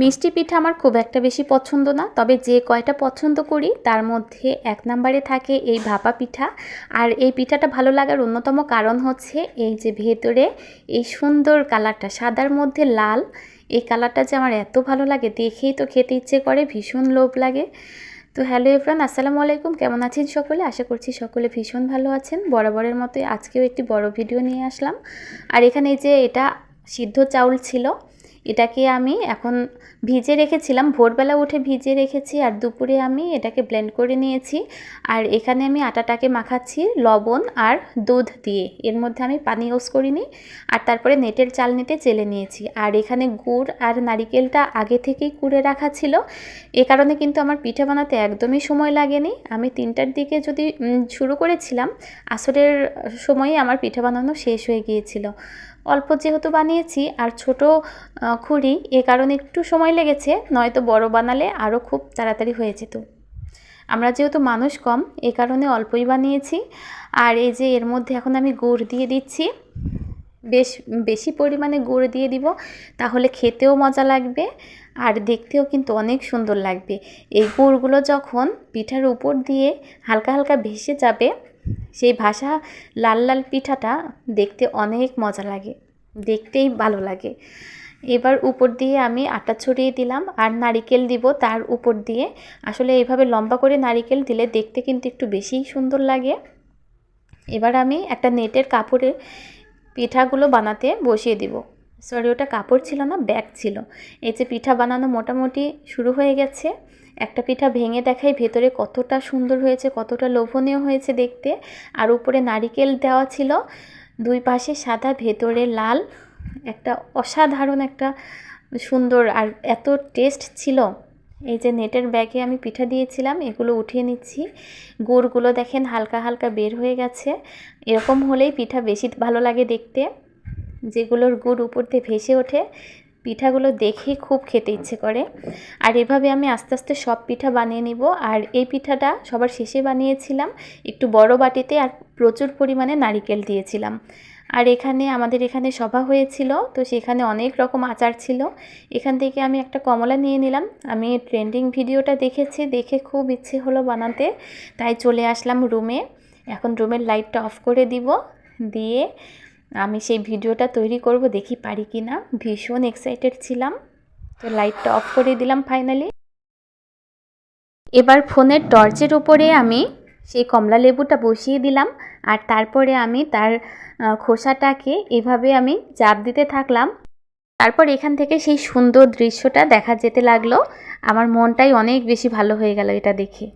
মিষ্টি পিঠা আমার খুব একটা বেশি পছন্দ না, তবে যে কয়টা পছন্দ করি, তার মধ্যে এক নম্বরে থাকে এই ভাপা পিঠা। আর এই পিঠাটা ভালো লাগার অন্যতম কারণ হচ্ছে এই যে ভেতরে এই সুন্দর কালারটা, সাদার মধ্যে লাল, এই কালারটা যে আমার এত ভালো লাগে, দেখেই তো খেতে ইচ্ছে করে, ভীষণ লোভ লাগে। তো হ্যালো এফরান আসসালামু আলাইকুম, কেমন আছেন সকলে? আশা করছি সকলে ভীষণ ভালো আছেন। বরাবরের মতোই আজকেও একটি বড় ভিডিও নিয়ে আসলাম। আর এখানে যে এটা সিদ্ধ চাউল ছিল এটাকে আমি এখন ভিজে রেখেছিলাম। ভোরবেলা উঠে ভিজে রেখেছি আর দুপুরে আমি এটাকে ব্লেন্ড করে নিয়েছি। আর এখানে আমি আটাটাকে মাখাচ্ছি লবণ আর দুধ দিয়ে। এর মধ্যে আমি পানি ইউজ করিনি আর তারপরে নেটের চাল নিতে চেলে নিয়েছি। আর এখানে গুড় আর নারিকেলটা আগে থেকেই কুড়ে রাখা ছিল। এ কারণে কিন্তু আমার পিঠা বানাতে একদমই সময় লাগেনি। আমি তিনটার দিকে যদি শুরু করেছিলাম, আসরের সময়ে আমার পিঠা বানানো শেষ হয়ে গিয়েছিল। অল্প যেহেতু বানিয়েছি আর ছোট খুঁড়ি, এ কারণে একটু সময় লেগেছে, নয়তো বড় বানালে আরও খুব তাড়াতাড়ি হয়ে যেত। আমরা যেহেতু মানুষ কম, এ কারণে অল্পই বানিয়েছি। আর এই যে এর মধ্যে এখন আমি গুড় দিয়ে দিচ্ছি, বেশ, বেশি পরিমাণে গুড় দিয়ে দিব, তাহলে খেতেও মজা লাগবে আর দেখতেও কিন্তু অনেক সুন্দর লাগবে। এই গুড়গুলো যখন পিঠার উপর দিয়ে হালকা হালকা ভেসে যাবে সেই ভাষা লাল লাল পিঠাটা দেখতে অনেক মজা লাগে, দেখতেই ভালো লাগে। এবার উপর দিয়ে আমি আটা ছড়িয়ে দিলাম আর নারিকেল দিব তার উপর দিয়ে। আসলে এইভাবে লম্বা করে নারিকেল দিলে দেখতে কিন্তু একটু বেশিই সুন্দর লাগে। এবার আমি একটা নেটের কাপড়ে পিঠাগুলো বানাতে বসিয়ে দিব। সরি, ওটা কাপড় ছিল না, ব্যাগ ছিল। এই যে পিঠা বানানো মোটামুটি শুরু হয়ে গেছে। একটা পিঠা ভেঙে দেখাই ভেতরে কতটা সুন্দর হয়েছে, কতটা লোভনীয় হয়েছে দেখতে। আর উপরে নারিকেল দেওয়া ছিল। দুই পাশে সাদা, ভেতরে লাল। একটা অসাধারণ একটা সুন্দর আর এত টেস্ট ছিল। এই যে নেটের ব্যাগে আমি পিঠা দিয়েছিলাম, এগুলো উঠিয়ে নিচ্ছি। গুড়গুলো দেখেন হালকা হালকা বের হয়ে গেছে। এরকম হলেই পিঠা বেশি ভালো লাগে দেখতে। যেগুলোর গুড় উপর দিয়ে ভেসে ওঠে, পিঠাগুলো দেখেই খুব খেতে ইচ্ছে করে। আর এভাবে আমি আস্তে আস্তে সব পিঠা বানিয়ে নিব। আর এই পিঠাটা সবার শেষে বানিয়েছিলাম। একটু বড় বাটিতে আর প্রচুর পরিমাণে নারিকেল দিয়েছিলাম। আর এখানে আমাদের এখানে সভা হয়েছিল, তো সেখানে অনেক রকম আচার ছিল। এখান থেকে আমি একটা কমলা নিয়ে নিলাম। আমি ট্রেন্ডিং ভিডিওটা দেখেছি, দেখে খুব ইচ্ছে হলো বানাতে। তাই চলে আসলাম রুমে। এখন রুমের লাইটটা অফ করে দিব। দিয়ে আমি সেই ভিডিওটা তৈরি করব, দেখি পারি কি না। ভীষণ এক্সাইটেড ছিলাম। তো লাইটটা অফ করে দিলাম ফাইনালি এবার ফোনের টর্চের উপরে আমি সেই কমলা লেবুটা বসিয়ে দিলাম। আর তারপরে আমি তার খোসাটাকে এভাবে আমি চাপ দিতে থাকলাম। তারপর এখান থেকে সেই সুন্দর দৃশ্যটা দেখা যেতে লাগল। আমার মনটাই অনেক বেশি ভালো হয়ে গেল এটা দেখে।